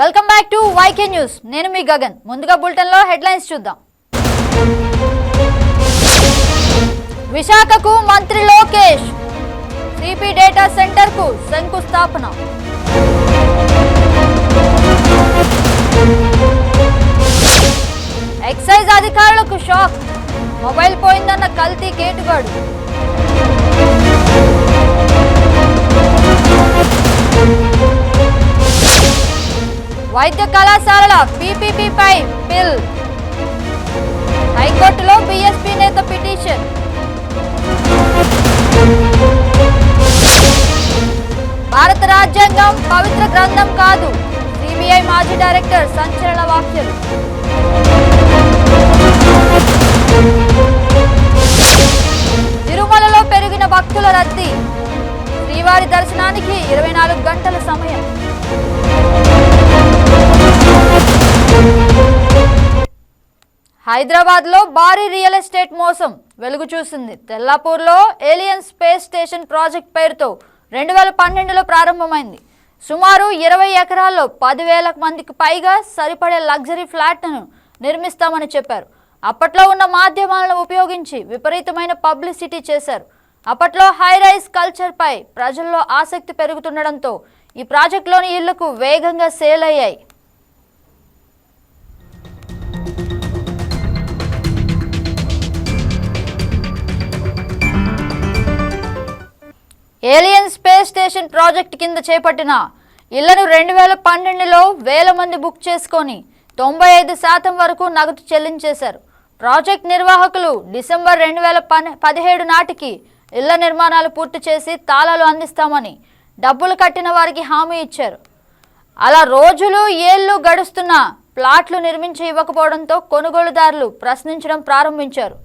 Welcome back to YK news. నేను మీ గగన్. ముందుగా బులెటిన్లో హెడ్లైన్స్ చూద్దాం. విశాఖకు మంత్రి లోకేష్. సిపి డేటా సెంటర్కు శంకుస్థాపన. ఎక్సైజ్ అధికారులకు షాక్. మొబైల్ పోయిందన్న కల్తీ కేటుగాడు వైద్య కళాశాలల పీపీపీపై బిల్. హైకోర్టులో బీఎస్పీ నేత పిటిషన్. భారత రాజ్యాంగం పవిత్ర గ్రంథం కాదు. సిబిఐ మాజీ డైరెక్టర్ సంచలన వ్యాఖ్యలు. తిరుమలలో పెరిగిన భక్తుల రద్దీ. శ్రీవారి దర్శనానికి ఇరవై నాలుగు గంటల సమయం. హైదరాబాద్లో భారీ రియల్ ఎస్టేట్ మోసం వెలుగు చూసింది. తెల్లాపూర్లో ఏలియన్ స్పేస్ స్టేషన్ ప్రాజెక్ట్ పేరుతో రెండు వేల పన్నెండులో ప్రారంభమైంది. సుమారు ఇరవై ఎకరాల్లో పదివేల మందికి పైగా సరిపడే లగ్జరీ ఫ్లాట్ను నిర్మిస్తామని చెప్పారు. అప్పట్లో ఉన్న మాధ్యమాలను ఉపయోగించి విపరీతమైన పబ్లిసిటీ చేశారు. అప్పట్లో హైరైజ్ కల్చర్పై ప్రజల్లో ఆసక్తి పెరుగుతుండడంతో ఈ ప్రాజెక్టులోని ఇళ్ళకు వేగంగా సేల్ అయ్యాయి. ఏలియన్ స్పేస్ స్టేషన్ ప్రాజెక్ట్ కింద చేపట్టిన ఇళ్ళను రెండు వేల పన్నెండులో వేల మంది బుక్ చేసుకొని తొంభై ఐదు శాతం వరకు నగదు చెల్లించేశారు. ప్రాజెక్ట్ నిర్వాహకులు డిసెంబర్ రెండు వేల పదిహేడు నాటికి ఇళ్ళ నిర్మాణాలు పూర్తి చేసి తాళాలు అందిస్తామని డబ్బులు కట్టిన వారికి హామీ ఇచ్చారు. అలా రోజులు ఏళ్ళు గడుస్తున్నా ప్లాట్లు నిర్మించి ఇవ్వకపోవడంతో కొనుగోలుదారులు ప్రశ్నించడం ప్రారంభించారు.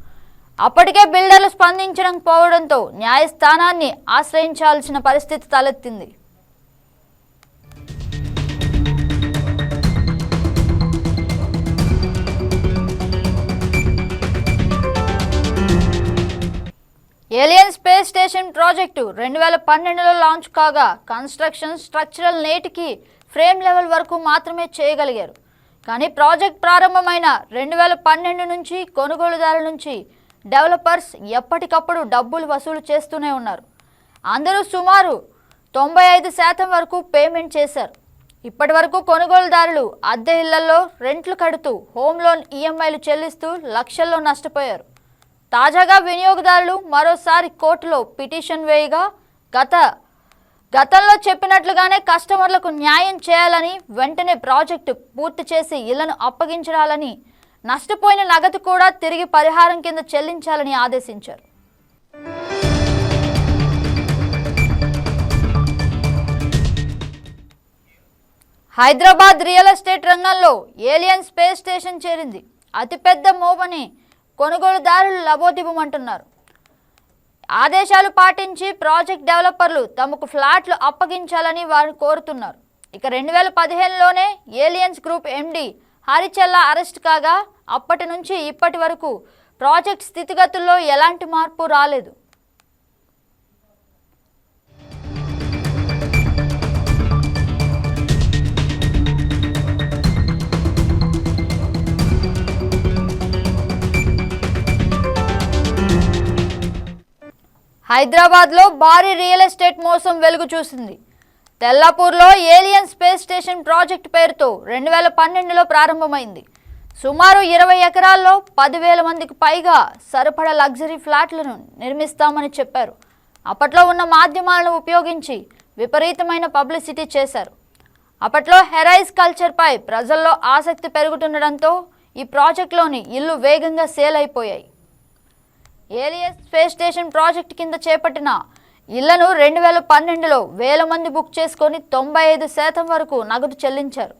అప్పటికే బిల్డర్లు స్పందించడం పోవడంతో న్యాయస్థానాన్ని ఆశ్రయించాల్సిన పరిస్థితి తలెత్తింది. ఏలియన్ స్పేస్ స్టేషన్ ప్రాజెక్టు రెండు వేల పన్నెండులో లాంచ్ కాగా కన్స్ట్రక్షన్ స్ట్రక్చరల్ నేటికి ఫ్రేమ్ లెవెల్ వరకు మాత్రమే చేయగలిగారు. కానీ ప్రాజెక్ట్ ప్రారంభమైన రెండు వేల పన్నెండు నుంచి కొనుగోలుదారుల నుంచి డెవలపర్స్ ఎప్పటికప్పుడు డబ్బులు వసూలు చేస్తూనే ఉన్నారు. అందరూ సుమారు తొంభై ఐదు శాతం వరకు పేమెంట్ చేశారు. ఇప్పటి వరకు కొనుగోలుదారులు అద్దె ఇళ్ళలో రెంట్లు కడుతూ హోమ్ లోన్ ఈఎంఐలు చెల్లిస్తూ లక్షల్లో నష్టపోయారు. తాజాగా వినియోగదారులు మరోసారి కోర్టులో పిటిషన్ వేయగా గత గతంలో చెప్పినట్లుగానే కస్టమర్లకు న్యాయం చేయాలని వెంటనే ప్రాజెక్టు పూర్తి చేసి ఇళ్ళను అప్పగించాలని నష్టపోయిన నగదు కూడా తిరిగి పరిహారం కింద చెల్లించాలని ఆదేశించారు. హైదరాబాద్ రియల్ ఎస్టేట్ రంగంలో ఏలియన్ స్పేస్ స్టేషన్ చేరింది. అతిపెద్ద మూవని కొనుగోలుదారులు లబోదిబమంటున్నారు ఆదేశాలు పాటించి ప్రాజెక్ట్ డెవలపర్లు తమకు ఫ్లాట్లు అప్పగించాలని వారు కోరుతున్నారు. ఇక రెండు వేల పదిహేనులోనే Aliens group MD Harichalla arrest కాగా అప్పటి నుంచి ఇప్పటి వరకు ప్రాజెక్ట్ స్థితిగతుల్లో ఎలాంటి మార్పు రాలేదు. హైదరాబాద్లో భారీ రియల్ ఎస్టేట్ మోసం వెలుగు చూసింది. తెల్లాపూర్లో ఏలియన్ స్పేస్ స్టేషన్ ప్రాజెక్ట్ పేరుతో రెండు వేల పన్నెండులో ప్రారంభమైంది. సుమారు ఇరవై ఎకరాల్లో పదివేల మందికి పైగా సరిపడ లగ్జరీ ఫ్లాట్లను నిర్మిస్తామని చెప్పారు. అప్పట్లో ఉన్న మాధ్యమాలను ఉపయోగించి విపరీతమైన పబ్లిసిటీ చేశారు. అప్పట్లో హెరైజ్ కల్చర్పై ప్రజల్లో ఆసక్తి పెరుగుతుండడంతో ఈ ప్రాజెక్టులోని ఇల్లు వేగంగా సేల్ అయిపోయాయి. ఏలియస్ స్పేస్ స్టేషన్ ప్రాజెక్ట్ కింద చేపట్టిన ఇళ్ళను రెండు వేల పన్నెండులో వేల మంది బుక్ చేసుకొని తొంభై ఐదు శాతం వరకు నగదు చెల్లించారు.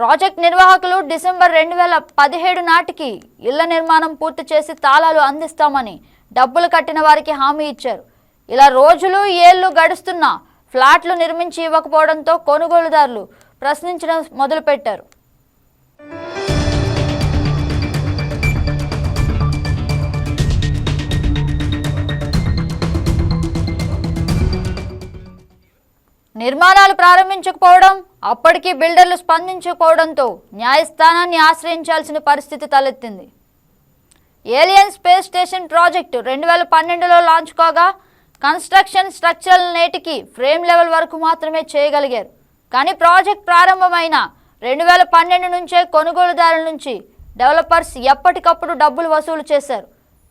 ప్రాజెక్ట్ నిర్వాహకులు డిసెంబర్ రెండు వేల పదిహేడు నాటికి ఇళ్ళ నిర్మాణం పూర్తి చేసి తాళాలు అందిస్తామని డబ్బులు కట్టిన వారికి హామీ ఇచ్చారు. ఇలా రోజులు ఏళ్ళు గడుస్తున్నా ఫ్లాట్లు నిర్మించి ఇవ్వకపోవడంతో కొనుగోలుదారులు ప్రశ్నించడం మొదలుపెట్టారు. నిర్మాణాలు ప్రారంభించకపోవడం అప్పటికీ బిల్డర్లు స్పందించకపోవడంతో న్యాయస్థానాన్ని ఆశ్రయించాల్సిన పరిస్థితి తలెత్తింది. ఏలియన్ స్పేస్ స్టేషన్ ప్రాజెక్టు రెండు వేల పన్నెండులో లాంచ్ కాగా కన్స్ట్రక్షన్ స్ట్రక్చరల్ నేటికి ఫ్రేమ్ లెవెల్ వరకు మాత్రమే చేయగలిగారు. కానీ ప్రాజెక్ట్ ప్రారంభమైన రెండు వేల పన్నెండు నుంచే కొనుగోలుదారుల నుంచి డెవలపర్స్ ఎప్పటికప్పుడు డబ్బులు వసూలు చేశారు.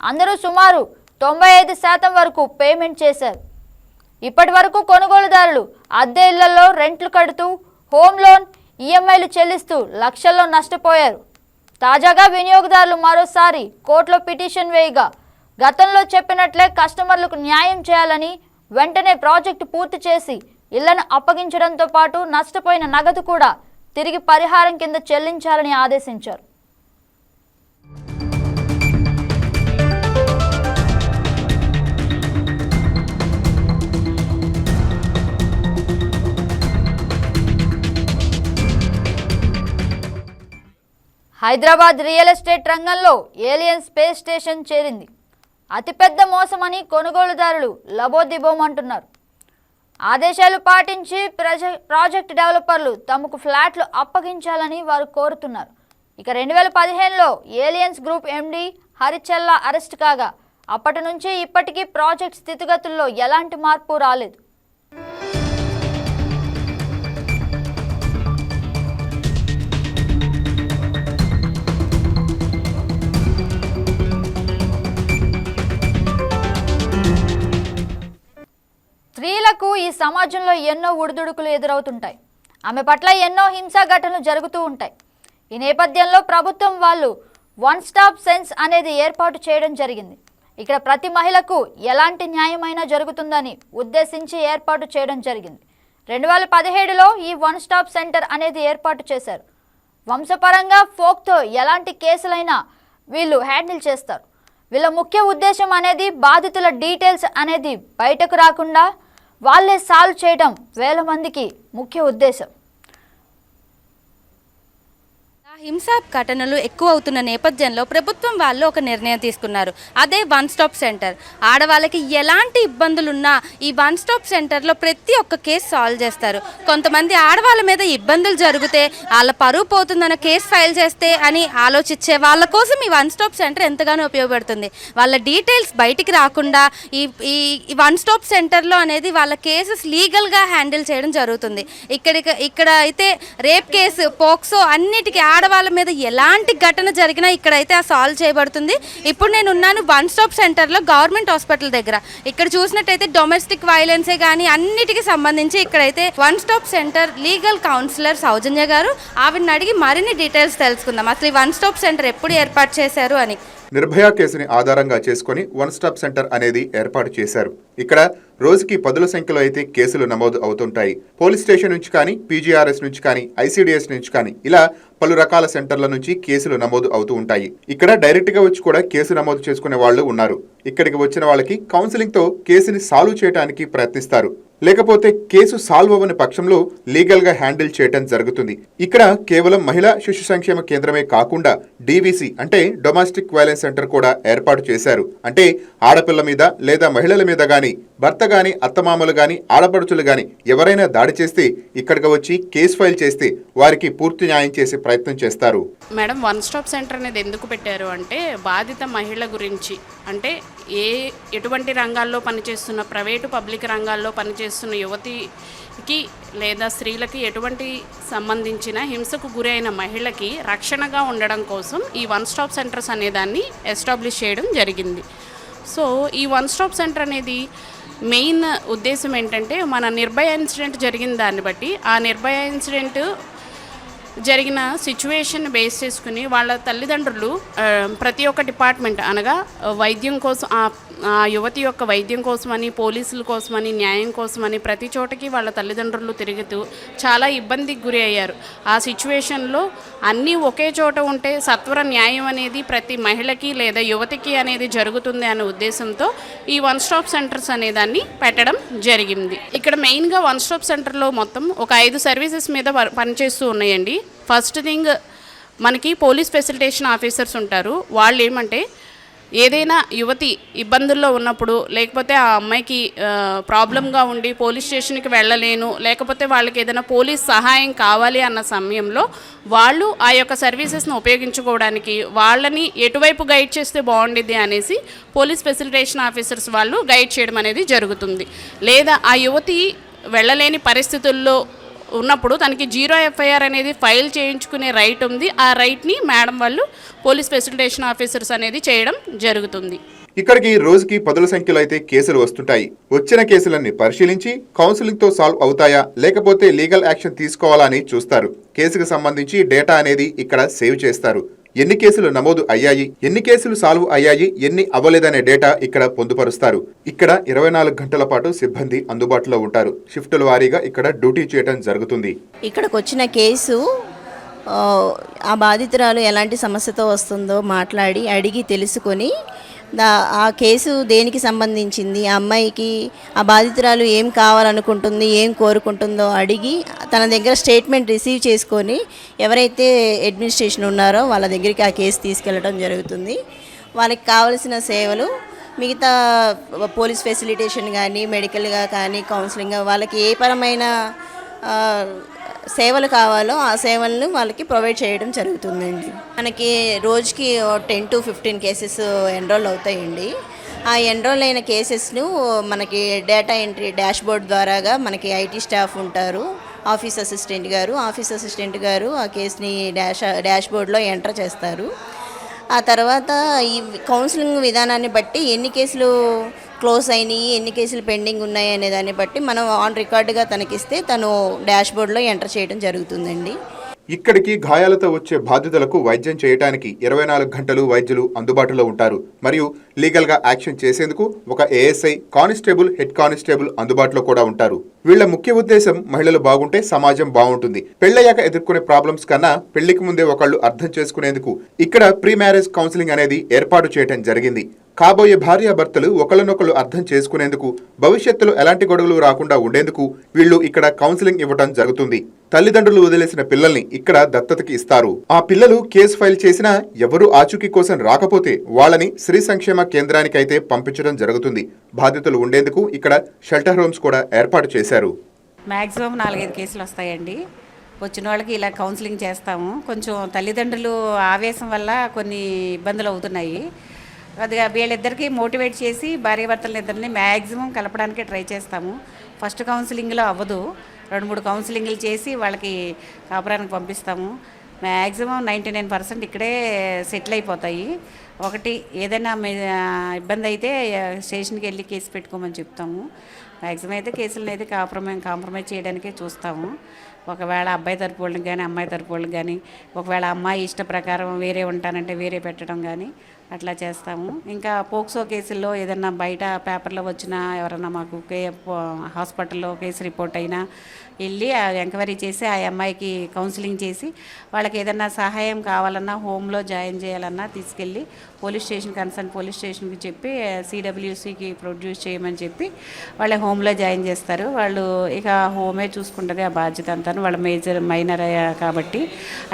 అందరూ సుమారు తొంభై ఐదు శాతం వరకు పేమెంట్ చేశారు. ఇప్పటి వరకు కొనుగోలుదారులు అద్దె ఇళ్ళలో రెంట్లు కడుతూ హోమ్ లోన్ ఈఎంఐలు చెల్లిస్తూ లక్షల్లో నష్టపోయారు. తాజాగా వినియోగదారులు మరోసారి కోర్టులో పిటిషన్ వేయగా గతంలో చెప్పినట్లే కస్టమర్లకు న్యాయం చేయాలని వెంటనే ప్రాజెక్టు పూర్తి చేసి ఇళ్ళను అప్పగించడంతో పాటు నష్టపోయిన నగదు కూడా తిరిగి పరిహారం కింద చెల్లించాలని ఆదేశించారు. హైదరాబాద్ రియల్ ఎస్టేట్ రంగంలో ఏలియన్ స్పేస్ స్టేషన్ చేరింది. అతిపెద్ద మోసమని కొనుగోలుదారులు లబోదిబోమంటున్నారు. ఆదేశాలు పాటించి ప్రజ ప్రాజెక్ట్ డెవలపర్లు తమకు ఫ్లాట్లు అప్పగించాలని వారు కోరుతున్నారు. ఇక రెండు వేల పదిహేనులో Aliens group MD Harichalla arrest కాగా అప్పటి నుంచి ఇప్పటికీ ప్రాజెక్ట్ స్థితిగతుల్లో ఎలాంటి మార్పు రాలేదు. స్త్రీలకు ఈ సమాజంలో ఎన్నో ఉడుదుడుకులు ఎదురవుతుంటాయి. ఆమె పట్ల ఎన్నో హింసా ఘటనలు జరుగుతూ ఉంటాయి. ఈ నేపథ్యంలో ప్రభుత్వం వాళ్ళు వన్ స్టాప్ సెన్స్ అనేది ఏర్పాటు చేయడం జరిగింది. ఇక్కడ ప్రతి మహిళకు ఎలాంటి న్యాయమైనా జరుగుతుందని ఉద్దేశించి ఏర్పాటు చేయడం జరిగింది. రెండు వేల పదిహేడులో ఈ వన్ స్టాప్ సెంటర్ అనేది ఏర్పాటు చేశారు. వంశపరంగా ఫోక్తో ఎలాంటి కేసులైనా వీళ్ళు హ్యాండిల్ చేస్తారు. వీళ్ళ ముఖ్య ఉద్దేశం అనేది బాధితుల డీటెయిల్స్ అనేది బయటకు రాకుండా వాళ్ళే సాల్వ్ చేయడం వేల మందికి ముఖ్య ఉద్దేశం ఆ హింసా ఘటనలు ఎక్కువ అవుతున్న నేపథ్యంలో ప్రభుత్వం వాళ్ళు ఒక నిర్ణయం తీసుకున్నారు. అదే వన్ స్టాప్ సెంటర్. ఆడవాళ్ళకి ఎలాంటి ఇబ్బందులు ఉన్నా ఈ వన్ స్టాప్ సెంటర్లో ప్రతి ఒక్క కేసు సాల్వ్ చేస్తారు. కొంతమంది ఆడవాళ్ళ మీద ఇబ్బందులు జరిగితే వాళ్ళ పరువు పోతుందన్న కేసు ఫైల్ చేస్తే అని ఆలోచించే వాళ్ళ కోసం ఈ వన్ స్టాప్ సెంటర్ ఎంతగానో ఉపయోగపడుతుంది. వాళ్ళ డీటెయిల్స్ బయటికి రాకుండా ఈ ఈ వన్ స్టాప్ సెంటర్లో అనేది వాళ్ళ కేసెస్ లీగల్గా హ్యాండిల్ చేయడం జరుగుతుంది. ఇక్కడ ఇక్కడ అయితే రేప్ కేసు పోక్సో అన్నిటికీ వాళ్ళ మీద ఎలాంటి ఘటన జరిగినా ఇక్కడైతే ఆ సాల్వ్ చేయబడుతుంది. ఇప్పుడు నేను ఉన్నాను వన్ స్టాప్ సెంటర్లో గవర్నమెంట్ హాస్పిటల్ దగ్గర. ఇక్కడ చూసినట్టయితే డొమెస్టిక్ వైలెన్సే కానీ అన్నిటికీ సంబంధించి ఇక్కడైతే one stop center legal counsellor Soujanya garu ఆవిడని అడిగి మరిన్ని డీటెయిల్స్ తెలుసుకుందాం. అసలు ఈ వన్ స్టాప్ సెంటర్ ఎప్పుడు ఏర్పాటు చేశారు అని? నిర్భయ కేసుని ఆధారంగా చేసుకుని వన్ స్టాప్ సెంటర్ అనేది ఏర్పాటు చేశారు. ఇక్కడ రోజుకి పదుల సంఖ్యలో అయితే కేసులు నమోదు అవుతుంటాయి. పోలీస్ స్టేషన్ నుంచి కానీ పీజీఆర్ఎస్ నుంచి కానీ ఐసీడీఎస్ నుంచి కానీ ఇలా పలు రకాల సెంటర్ల నుంచి కేసులు నమోదు అవుతూ ఉంటాయి. ఇక్కడ డైరెక్ట్గా వచ్చి కూడా కేసు నమోదు చేసుకునే వాళ్ళు ఉన్నారు. ఇక్కడికి వచ్చిన వాళ్ళకి కౌన్సిలింగ్తో కేసుని సాల్వ్ చేయడానికి ప్రయత్నిస్తారు. లేకపోతే కేసు సాల్వ్ అవ్వని పక్షంలో లీగల్గా హ్యాండిల్ చేయటం జరుగుతుంది. ఇక్కడ కేవలం మహిళా శిశు సంక్షేమ కేంద్రమే కాకుండా డీవీసీ అంటే డొమెస్టిక్ వైలెన్స్ సెంటర్ కూడా ఏర్పాటు చేశారు. అంటే ఆడపిల్ల మీద లేదా మహిళల మీద గాని భర్త గాని అత్తమామలు గాని ఆడపడుచులు గాని ఎవరైనా దాడి చేస్తే ఇక్కడికి వచ్చి కేసు ఫైల్ చేస్తే వారికి పూర్తి న్యాయం చేసే ప్రయత్నం చేస్తారు. మేడం వన్ స్టాప్ సెంటర్ అనేది ఎందుకు పెట్టారు అంటే బాధిత మహిళ గురించి. అంటే ఏ ఎటువంటి రంగాల్లో పనిచేస్తున్న ప్రైవేటు పబ్లిక్ రంగాల్లో పనిచేస్తున్న యువతికి లేదా స్త్రీలకి ఎటువంటి సంబంధించిన హింసకు గురైన మహిళకి రక్షణగా ఉండడం కోసం ఈ వన్ స్టాప్ సెంటర్స్ అనే దాన్ని ఎస్టాబ్లిష్ చేయడం జరిగింది. సో ఈ వన్ స్టాప్ సెంటర్ అనేది మెయిన్ ఉద్దేశం ఏంటంటే మన నిర్భయ ఇన్సిడెంట్ జరిగిన దాన్ని బట్టి ఆ నిర్భయ ఇన్సిడెంట్ జరిగిన సిచ్యువేషన్ బేస్ చేసుకుని వాళ్ళ తల్లిదండ్రులు ప్రతి ఒక్క డిపార్ట్మెంట్ అనగా వైద్యం కోసం ఆ యువతి యొక్క వైద్యం కోసమని పోలీసుల కోసమని న్యాయం కోసమని ప్రతి చోటకి వాళ్ళ తల్లిదండ్రులు తిరుగుతూ చాలా ఇబ్బందికి గురి అయ్యారు. ఆ సిచ్యువేషన్లో అన్నీ ఒకే చోట ఉంటే సత్వర న్యాయం అనేది ప్రతి మహిళకి లేదా యువతికి అనేది జరుగుతుంది అనే ఉద్దేశంతో ఈ వన్ స్టాప్ సెంటర్స్ అనే దాన్ని పెట్టడం జరిగింది. ఇక్కడ మెయిన్గా వన్ స్టాప్ సెంటర్లో మొత్తం ఒక ఐదు సర్వీసెస్ మీద ప- పనిచేస్తూ ఉన్నాయండి. ఫస్ట్ థింగ్ మనకి పోలీస్ ఫెసిలిటేషన్ ఆఫీసర్స్ ఉంటారు. వాళ్ళు ఏమంటే ఏదైనా యువతి ఇబ్బందుల్లో ఉన్నప్పుడు లేకపోతే ఆ అమ్మాయికి ప్రాబ్లంగా ఉండి పోలీస్ స్టేషన్కి వెళ్ళలేను లేకపోతే వాళ్ళకి ఏదైనా పోలీస్ సహాయం కావాలి అన్న సమయంలో వాళ్ళు ఆ యొక్క సర్వీసెస్ను ఉపయోగించుకోవడానికి వాళ్ళని ఎటువైపు గైడ్ చేస్తే బాగుండిద్ది అనేసి పోలీస్ ఫెసిలిటేషన్ ఆఫీసర్స్ వాళ్ళు గైడ్ చేయడం అనేది జరుగుతుంది. లేదా ఆ యువతి వెళ్ళలేని పరిస్థితుల్లో ఉన్నప్పుడు తనకి జీరో ఎఫ్ఐఆర్ అనేది ఫైల్ చేయించుకునే రైట్ ఉంది. ఆ రైట్ని మేడం వాళ్ళు పోలీస్ ఫెసిలిటేషన్ ఆఫీసర్స్ అనేది చేయడం జరుగుతుంది. ఇక్కడికి రోజుకి పదుల సంఖ్యలో అయితే కేసులు వస్తుంటాయి. వచ్చిన కేసులన్నీ పరిశీలించి కౌన్సిలింగ్తో సాల్వ్ అవుతాయా? లేకపోతే లీగల్ యాక్షన్ తీసుకోవాలా అని చూస్తారు. కేసుకు సంబంధించి డేటా అనేది ఇక్కడ సేవ్ చేస్తారు. ఎన్ని కేసులు నమోదు అయ్యాయి? ఎన్ని కేసులు సాల్వ్ అయ్యాయి? ఎన్ని అవ్వలేదనే డేటా ఇక్కడ పొందుపరుస్తారు. ఇక్కడ ఇరవై నాలుగు గంటల పాటు సిబ్బంది అందుబాటులో ఉంటారు. షిఫ్టుల వారీగా ఇక్కడ డ్యూటీ చేయడం జరుగుతుంది. ఇక్కడికి వచ్చిన కేసు ఆ, బాధితురాలు ఎలాంటి సమస్యతో వస్తుందో మాట్లాడి అడిగి తెలుసుకొని ఆ కేసు దేనికి సంబంధించింది? ఆ అమ్మాయికి ఆ బాధితురాలు ఏం కావాలనుకుంటుంది? ఏం కోరుకుంటుందో అడిగి తన దగ్గర స్టేట్మెంట్ రిసీవ్ చేసుకొని ఎవరైతే అడ్మినిస్ట్రేషన్ ఉన్నారో వాళ్ళ దగ్గరికి ఆ కేసు తీసుకెళ్ళడం జరుగుతుంది. వాళ్ళకి కావలసిన సేవలు మిగతా పోలీస్ ఫెసిలిటేషన్ కానీ మెడికల్గా కానీ కౌన్సిలింగ్ వాళ్ళకి ఏ పరమైన సేవలు కావాలో ఆ సేవలను వాళ్ళకి ప్రొవైడ్ చేయడం జరుగుతుందండి. మనకి రోజుకి ten to fifteen cases enroll అవుతాయండి. ఆ ఎన్రోల్ అయిన కేసెస్ను మనకి డేటా ఎంట్రీ డాష్బోర్డ్ ద్వారాగా మనకి ఐటీ స్టాఫ్ ఉంటారు. Office assistant garu office assistant garu ఆ కేసుని డాష్ డాష్బోర్డ్లో ఎంటర్ చేస్తారు. ఆ తర్వాత ఈ కౌన్సిలింగ్ విధానాన్ని బట్టి ఎన్ని కేసులు క్లోజ్ అయినాయి ఎన్ని కేసులు పెండింగ్ ఉన్నాయి అనే దాన్ని బట్టి మనం ఆన్ రికార్డుగా తనకిస్తే తను డాష్బోర్డ్లో ఎంటర్ చేయడం జరుగుతుందండి. ఇక్కడికి గాయాలతో వచ్చే బాధితులకు వైద్యం చేయడానికి ఇరవై నాలుగు గంటలు వైద్యులు అందుబాటులో ఉంటారు. మరియు లీగల్గా యాక్షన్ చేసేందుకు ఒక ఏఎస్ఐ కానిస్టేబుల్ హెడ్ కానిస్టేబుల్ అందుబాటులో కూడా ఉంటారు. వీళ్ళ ముఖ్య ఉద్దేశం మహిళలు బాగుంటే సమాజం బాగుంటుంది. పెళ్ళయ్యాక ఎదుర్కొనే ప్రాబ్లమ్స్ కన్నా పెళ్ళికి ముందే ఒకళ్ళు అర్థం చేసుకునేందుకు ఇక్కడ ప్రీ మ్యారేజ్ కౌన్సిలింగ్ అనేది ఏర్పాటు చేయడం జరిగింది. కాబోయే భార్యాభర్తలు ఒకళ్ళనొకళ్ళు అర్థం చేసుకునేందుకు భవిష్యత్తులో ఎలాంటి గొడవలు రాకుండా ఉండేందుకు వీళ్ళు ఇక్కడ కౌన్సిలింగ్ ఇవ్వడం జరుగుతుంది. తల్లిదండ్రులు వదిలేసిన పిల్లల్ని ఇక్కడ దత్తతకి ఇస్తారు. ఆ పిల్లలు కేసు ఫైల్ చేసినా ఎవరు ఆచూకీ కోసం రాకపోతే వాళ్ళని శ్రీ సంక్షేమ కేంద్రానికైతే పంపించడం జరుగుతుంది. బాధితులు ఉండేందుకు ఇక్కడ షెల్టర్ హోమ్స్ కూడా ఏర్పాటు చేశారు. మ్యాక్సిమం నాలుగైదు కేసులు వస్తాయండి. వచ్చిన వాళ్ళకి ఇలా కౌన్సిలింగ్ చేస్తాము. కొంచెం తల్లిదండ్రులు ఆవేశం వల్ల కొన్ని ఇబ్బందులు అవుతున్నాయి. అది వీళ్ళిద్దరికీ మోటివేట్ చేసి భార్యాభర్తలని ఇద్దరిని మ్యాక్సిమం కలపడానికి ట్రై చేస్తాము. ఫస్ట్ కౌన్సిలింగ్లో అవ్వదు. రెండు మూడు కౌన్సిలింగ్లు చేసి వాళ్ళకి కాపురానికి పంపిస్తాము. మ్యాక్సిమం నైంటీ నైన్ పర్సెంట్ ఇక్కడే సెటిల్ అయిపోతాయి. ఒకటి ఏదైనా ఇబ్బంది అయితే స్టేషన్కి వెళ్ళి కేసు పెట్టుకోమని చెప్తాము. మ్యాక్సిమం అయితే కేసులను అయితే కాంప్రమైజ్ కాంప్రమైజ్ చేయడానికే చూస్తాము. ఒకవేళ అబ్బాయి తరపు వాళ్ళకి కానీ అమ్మాయి తరపు వాళ్ళకి కానీ ఒకవేళ అమ్మాయి ఇష్ట ప్రకారం వేరే ఉంటానంటే వేరే పెట్టడం కానీ అట్లా చేస్తాము. ఇంకా పోక్సో కేసుల్లో ఏదన్నా బయట పేపర్లో వచ్చినా ఎవరన్నా మాకు కే హాస్పిటల్లో కేసు రిపోర్ట్ అయినా వెళ్ళి ఎంక్వైరీ చేసి ఆ అమ్మాయికి కౌన్సిలింగ్ చేసి వాళ్ళకి ఏదన్నా సహాయం కావాలన్నా హోమ్లో జాయిన్ చేయాలన్నా తీసుకెళ్ళి పోలీస్ స్టేషన్ కన్సర్న్ పోలీస్ స్టేషన్కి చెప్పి సిడబ్ల్యూసికి ప్రొడ్యూస్ చేయమని చెప్పి వాళ్ళ హోమ్లో జాయిన్ చేస్తారు. వాళ్ళు ఇక హోమే చూసుకుంటుంది ఆ బాధ్యత అంతాను. వాళ్ళ మేజర్ మైనర్ కాబట్టి.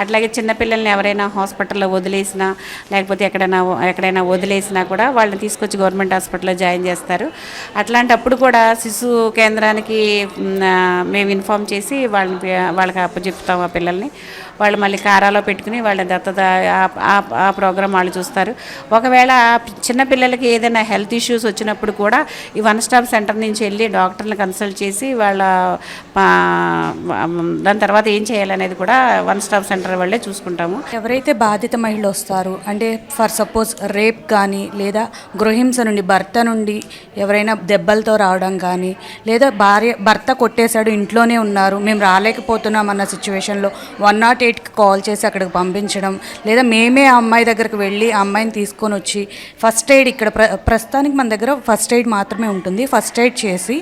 అట్లాగే చిన్నపిల్లల్ని ఎవరైనా హాస్పిటల్లో వదిలేసినా లేకపోతే ఎక్కడైనా ఎక్కడైనా వదిలేసినా కూడా వాళ్ళని తీసుకొచ్చి గవర్నమెంట్ హాస్పిటల్లో జాయిన్ చేస్తారు. అట్లాంటప్పుడు కూడా శిశు కేంద్రానికి మేము ఇన్ఫామ్ చేసి వాళ్ళని వాళ్ళకి అప్పచెప్తాం ఆ పిల్లల్ని. వాళ్ళు మళ్ళీ కారాలో పెట్టుకుని వాళ్ళ దత్తత ఆ- ఆ- వాళ్ళు చూస్తారు. ఒకవేళ చిన్నపిల్లలకి చిన్న పిల్లలకి ఏదైనా హెల్త్ ఇష్యూస్ వచ్చినప్పుడు కూడా ఈ వన్ స్టాప్ సెంటర్ నుంచి వెళ్ళి డాక్టర్ని కన్సల్ట్ చేసి వాళ్ళ దాని తర్వాత ఏం చేయాలనేది కూడా వన్ స్టాప్ సెంటర్ వాళ్ళే చూసుకుంటాము. ఎవరైతే బాధిత మహిళలు వస్తారు అంటే ఫర్ సపోజ్ రేప్ కానీ లేదా గృహింస నుండి భర్త నుండి ఎవరైనా దెబ్బలతో రావడం కానీ లేదా భార్య భర్త కొట్టేశాడు ఇంట్లోనే ఉన్నారు మేము రాలేకపోతున్నాం అన్న సిచ్యువేషన్లో వన్ నాట్ ఎయిట్కి కాల్ చేసి అక్కడికి పంపించడం లేదా మేమే ఆ అమ్మాయి దగ్గరికి వెళ్ళి ఆ అమ్మాయిని తీసుకొని వచ్చి ఫస్ట్ ఎయిడ్ ఇక్కడ ప్ర ప్రస్తుతానికి మన దగ్గర ఫస్ట్ ఎయిడ్ మాత్రమే ఉంటుంది. ఫస్ట్ ఎయిడ్ చేసి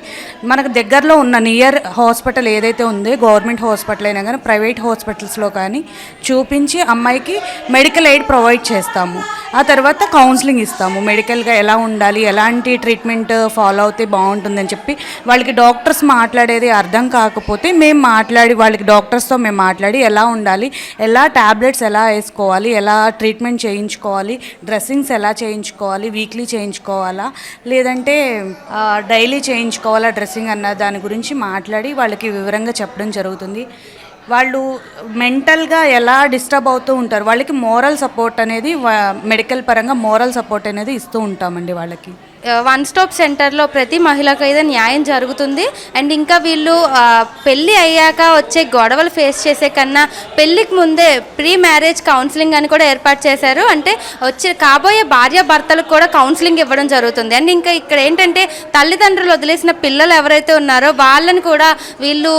మనకు దగ్గరలో ఉన్న నియర్ హాస్పిటల్ ఏదైతే ఉందో గవర్నమెంట్ హాస్పిటల్ అయినా కానీ ప్రైవేట్ హాస్పిటల్స్లో కానీ చూపించి అమ్మాయికి మెడికల్ ఎయిడ్ ప్రొవైడ్ చేస్తాము. ఆ తర్వాత కౌన్సిలింగ్ ఇస్తాము. మెడికల్గా ఎలా ఉండాలి ఎలాంటి ట్రీట్మెంట్ ఫాలో అవుతే బాగుంటుందని చెప్పి వాళ్ళకి డాక్టర్స్ మాట్లాడేది అర్థం కాకపోతే మేము మాట్లాడి వాళ్ళకి డాక్టర్స్తో మేము మాట్లాడి ఎలా ఉండాలి ఉండాలి ఎలా ట్యాబ్లెట్స్ ఎలా వేసుకోవాలి ఎలా ట్రీట్మెంట్ చేయించుకోవాలి డ్రెస్సింగ్స్ ఎలా చేయించుకోవాలి వీక్లీ చేయించుకోవాలా లేదంటే డైలీ చేయించుకోవాలా డ్రెస్సింగ్ అన్న దాని గురించి మాట్లాడి వాళ్ళకి వివరంగా చెప్పడం జరుగుతుంది. వాళ్ళు మెంటల్గా ఎలా డిస్టర్బ్ అవుతూ ఉంటారు వాళ్ళకి మోరల్ సపోర్ట్ అనేది మెడికల్ పరంగా మోరల్ సపోర్ట్ అనేది ఇస్తూ ఉంటామండి వాళ్ళకి. వన్ స్టాప్ సెంటర్లో ప్రతి మహిళకు అయితే న్యాయం జరుగుతుంది. అండ్ ఇంకా వీళ్ళు పెళ్ళి అయ్యాక వచ్చే గొడవలు ఫేస్ చేసే కన్నా పెళ్ళికి ముందే ప్రీ మ్యారేజ్ కౌన్సిలింగ్ అని కూడా ఏర్పాటు చేశారు. అంటే వచ్చే కాబోయే భార్య భర్తలకు కూడా కౌన్సిలింగ్ ఇవ్వడం జరుగుతుంది. అండ్ ఇంకా ఇక్కడ ఏంటంటే తల్లిదండ్రులు వదిలేసిన పిల్లలు ఎవరైతే ఉన్నారో వాళ్ళని కూడా వీళ్ళు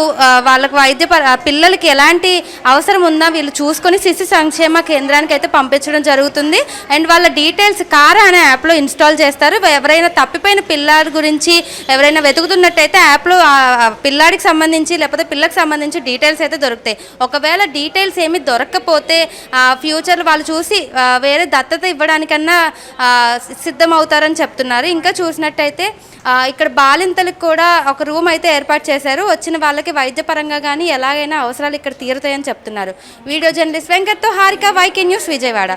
వాళ్ళకు వైద్య పిల్లలకి ఎలాంటి అవసరం ఉందా వీళ్ళు చూసుకొని శిశు సంక్షేమ కేంద్రానికి అయితే పంపించడం జరుగుతుంది. అండ్ వాళ్ళ డీటెయిల్స్ కారా అనే యాప్లో ఇన్స్టాల్ చేస్తారు. ఎవరైనా తప్పిపోయిన పిల్లాడి గురించి ఎవరైనా వెతుకుతున్నట్టయితే యాప్లో పిల్లాడికి సంబంధించి లేకపోతే పిల్లకి సంబంధించి డీటెయిల్స్ అయితే దొరుకుతాయి. ఒకవేళ డీటెయిల్స్ ఏమి దొరకకపోతే ఫ్యూచర్ వాళ్ళు చూసి వేరే దత్తత ఇవ్వడానికన్నా సిద్ధమవుతారని చెప్తున్నారు. ఇంకా చూసినట్టయితే ఇక్కడ బాలింతలకు కూడా ఒక రూమ్ అయితే ఏర్పాటు చేశారు. వచ్చిన వాళ్ళకి వైద్యపరంగా కానీ ఎలాగైనా అవసరాలు ఇక్కడ తీరుతాయని చెప్తున్నారు. వీడియో జర్నలిస్ట్ వెంకట్తో హారిక వైకే న్యూస్ విజయవాడ.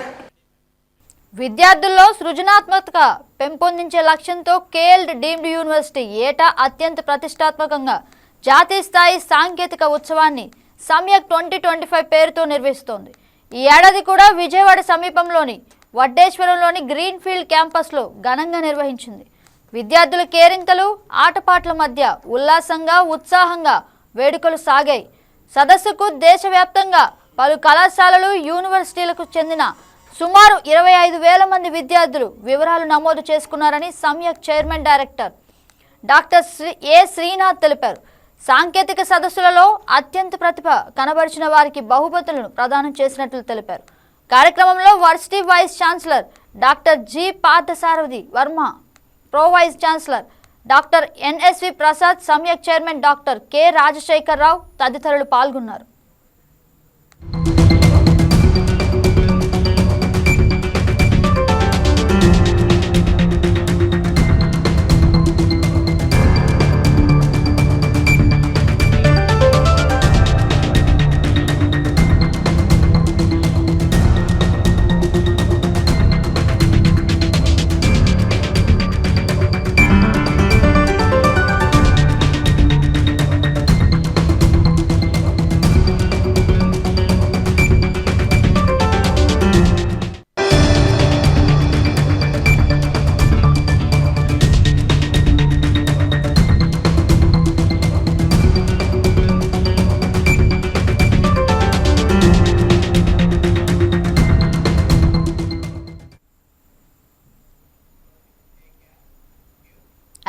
విద్యార్థుల్లో సృజనాత్మకత పెంపొందించే లక్ష్యంతో కేఎల్డ్ డీమ్డ్ యూనివర్సిటీ ఏటా అత్యంత ప్రతిష్టాత్మకంగా జాతీయ స్థాయి సాంకేతిక ఉత్సవాన్ని సమ్యక్ ట్వంటీ ట్వంటీ ఫైవ్ పేరుతో నిర్వహిస్తోంది. ఈ ఏడాది కూడా విజయవాడ సమీపంలోని వడ్డేశ్వరంలోని గ్రీన్ ఫీల్డ్ క్యాంపస్లో ఘనంగా నిర్వహించింది. విద్యార్థుల కేరింతలు ఆటపాటల మధ్య ఉల్లాసంగా ఉత్సాహంగా వేడుకలు సాగాయి. సదస్సుకు దేశవ్యాప్తంగా పలు కళాశాలలు యూనివర్సిటీలకు చెందిన సుమారు ఇరవై ఐదు వేల మంది విద్యార్థులు వివరాలు నమోదు చేసుకున్నారని Samyak chairman director doctor Shri A Srinath తెలిపారు. సాంకేతిక సదస్సులలో అత్యంత ప్రతిభ కనబరిచిన వారికి బహుమతులను ప్రదానం చేసినట్లు తెలిపారు. కార్యక్రమంలో varsity vice chancellor doctor G Parthasarathi Varma pro vice chancellor doctor NSV Prasad Samyak chairman doctor K Rajasekhar Rao తదితరులు పాల్గొన్నారు.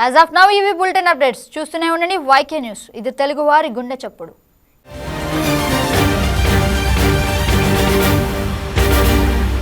యాజ్ ఆఫ్ నవ్ ఇవి బులెటిన్ అప్డేట్స్ చూస్తూనే ఉండండి. వైకే న్యూస్ ఇది తెలుగు వారి గుండె చప్పుడు.